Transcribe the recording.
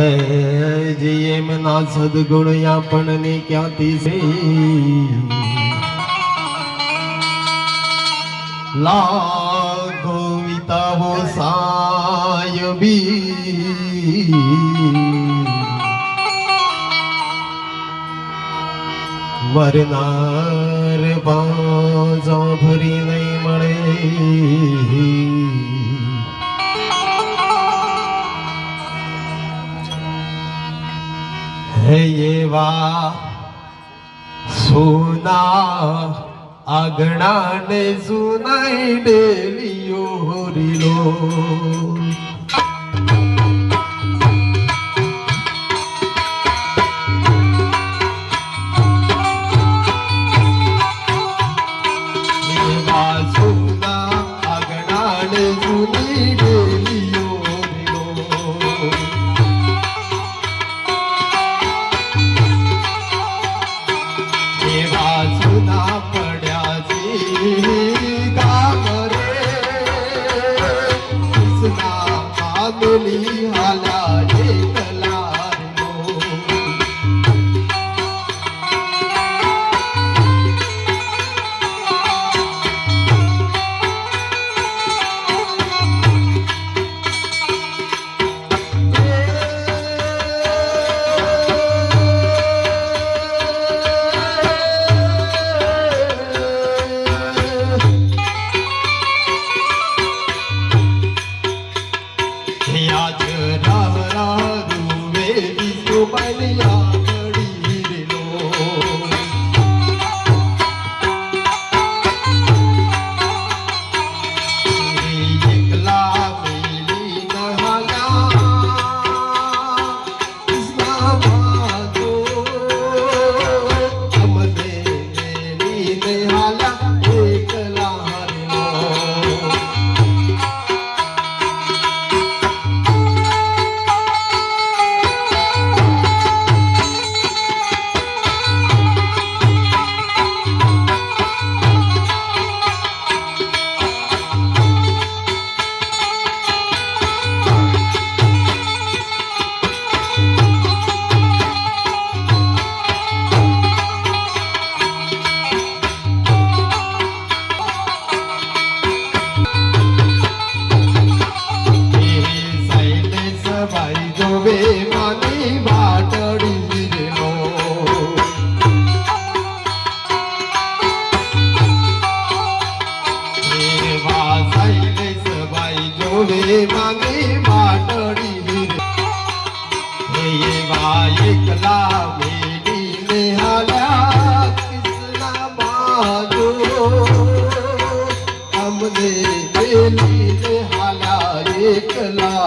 હે એમના સદગુણ આપણને ક્યાંથી છે લાગોવિતાવો વિતાવો સાયબી વરનાર બાજા ભરી નહીં મળે. સોના આગણા ને સુનાઈ ડેલીઓ રીલો. એવા বলিহালা આજ રાહ રામ રૂવે વિષ્ણુ બલિયા રે એવા એકલા મેલીને હાલ્યા કૃષ્ણ બાજુ. અમને મેલીને હાલ્યા એકલા